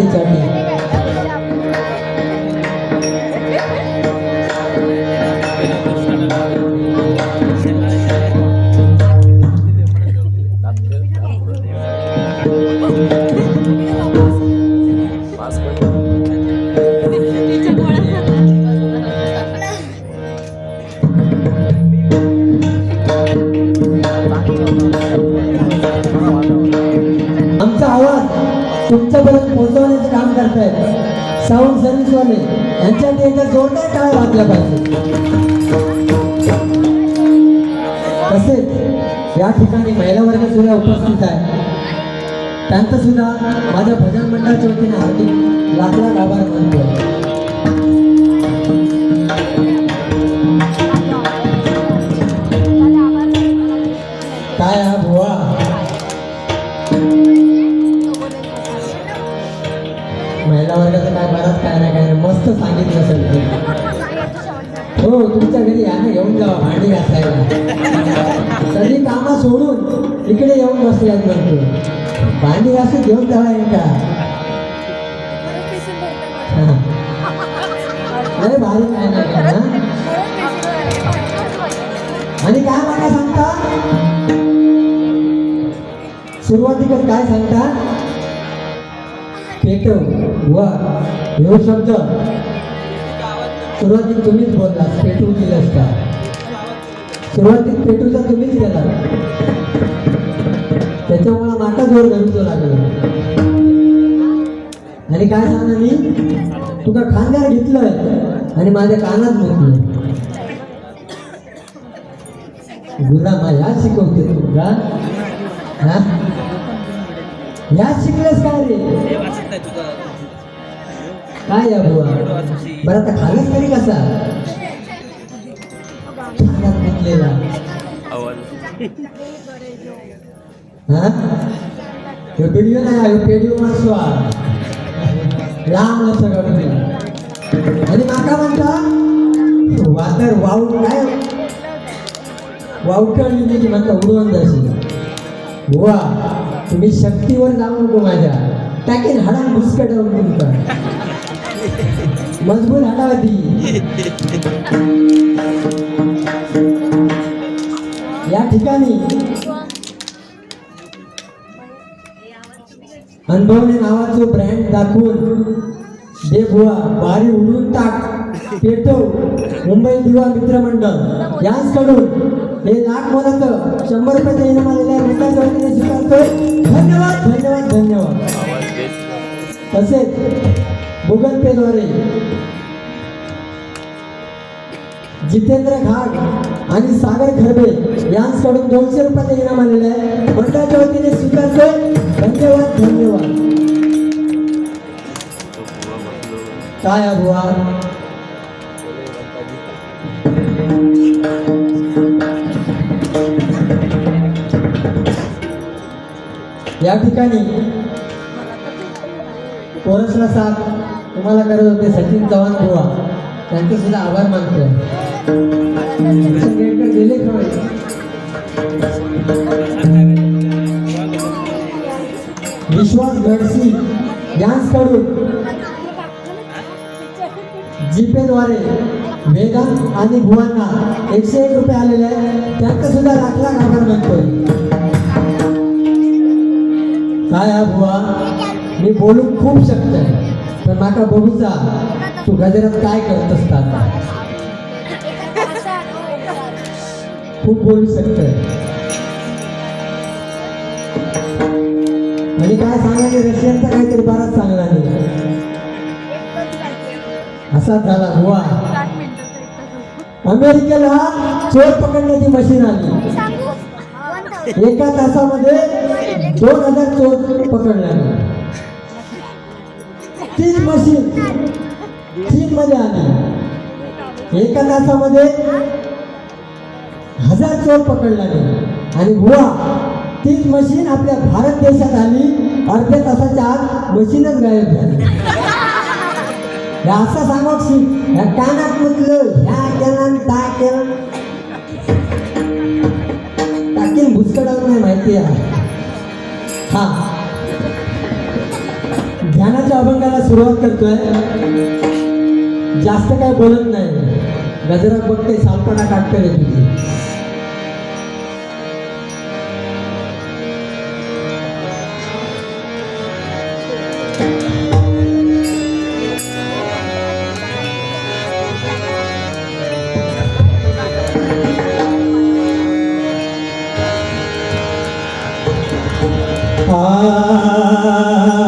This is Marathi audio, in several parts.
Charlie, Charlie. साऊंड सर्व्हिसवाले यांच्यासाठी एकदा जोरदार टाळ वाजल्या पाहिजे. तसेच या ठिकाणी महिला वर्ग सुद्धा उपस्थित आहे. त्यांचं सुद्धा माझ्या भजन मंडळाच्या वतीने हार्दिक लाख आभार मानतो. काय हा वर्गाचं काय बराच काय नाही काय नाही मस्त सांगितलं असेल ते. हो तुमच्या घरी या ना घेऊन जावा भांडी घासायला. सगळी कामं सोडून इकडे येऊन बसल्यात म्हणतो भांडी घासून घेऊन जावा का अरे भारी काय नाही ना आणि काय मला सांगता? सुरुवातीकच काय सांगता? पेटव वा ह्यो शब्द. सुरुवातीत तुम्हीच बोलला पेटू दिले का? सुरुवातीत पेटूचा तुम्हीच गेला त्याच्यामुळे माझा जोर धरूचो लागलो. आणि काय सांगा मी? तुका खांद्यावर घेतलंय? आणि माझ्या कानात घेतलंय. गुलामा या शिकवते तुला हा? या शिकलेस काय रे? काय या बुवा? बरं आता खालच तरी कसा? खाण्यात घेतलेला हा? ह्यो व्हिडिओ नाही ह्यो माणसो लांब लक्ष काढून दिला. आणि माका म्हणता वातर वाऊ काय? वावटळली की म्हणता उडवून जाशील वा तुम्ही शक्तीवर जाऊ नको माझ्या. टाकीन हाडा भुसकटवून तुमचा. मजबूत हाडावती या ठिकाणी अनुभवने नावाचं ब्रँड दाखवून दे बुवा. भारी उडून टाक. पेटव. मुंबई युवा मित्रमंडळ यांकडून हे लाख मोलाचं शंभर रुपये इनाम आलेल्या मित्राच्या स्वीकारतो धन्यवाद धन्यवाद धन्यवाद. तसेच गुगल पेद्वारे जितेंद्र घाट आणि सागर खरबे यांकडून दोनशे रुपयाचे इनाम आलेले आहे. मंडळाच्या वतीने स्वीकारतो धन्यवाद धन्यवाद. काय हा बुवा? या ठिकाणी कोरसला साथ तुम्हाला करत होते सचिन चव्हाण बुवा. त्यांचे सुद्धा आभार मानतो गेले खरं विश्वास गडसी यांकडून जीपेद्वारे वेदांत आणि भुवांना एकशे एक रुपये आलेले आहेत. त्यांचं सुद्धा लाख लाख आभार मानतोय काय हा बुवा? मी बोलू खूप शकतोय पण माका बघूचा तू गजरात काय करत असतात? खूप बोलू शकतोय आणि काय सांगायचे रशियनचा काहीतरी बराच चांगला नाही असाच झाला बुवा. अमेरिकेला चोर पकडण्याची मशीन आली. एका तासामध्ये दोन हजार चोर पकडल्या तीच मशीन चीन मध्ये आली एका तासामध्ये हजार चोर पकडला आणि बुवा तीच मशीन आपल्या भारत देशात आली अर्ध्या तासाच्या आत मशीनच गायब झाली. असं सांगा ह्या कानात म्हटलं ह्या केलं त्या केलं. नाही माहिती आहे. हा. ध्यानाच्या अभंगाला सुरुवात करतोय. जास्त काय बोलत नाही. गजरा बघते सालपणा काढतोय तुझी सुंदर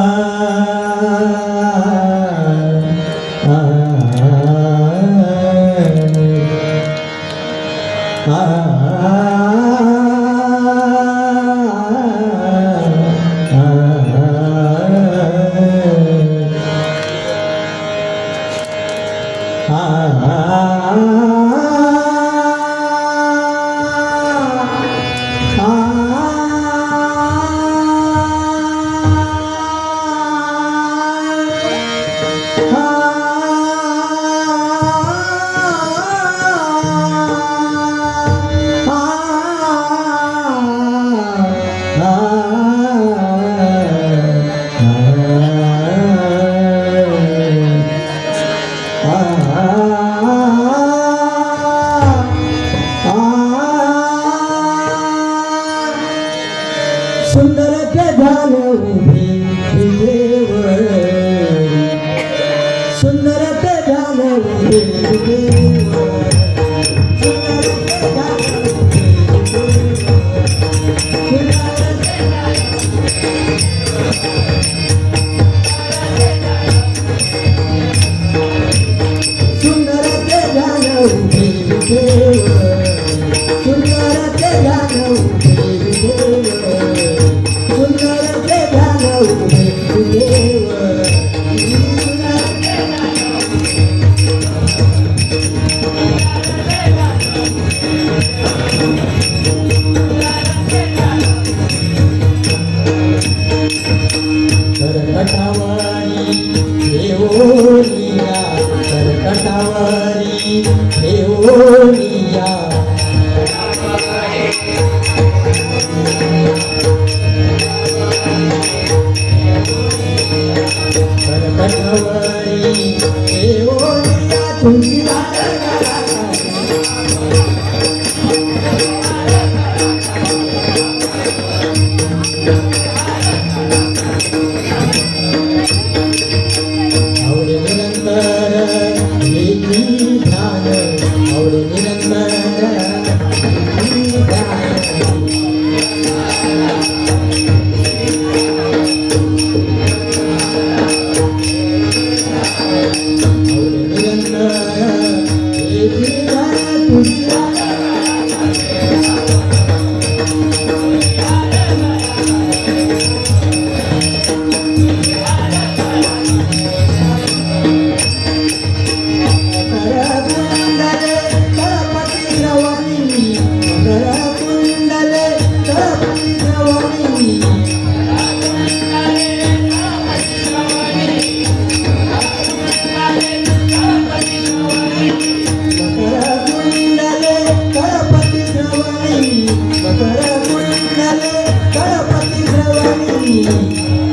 कर्कटावारी देवोनिया कर्कटावारी देवोनिया कर्कटावारी देवोनिया तुझी 你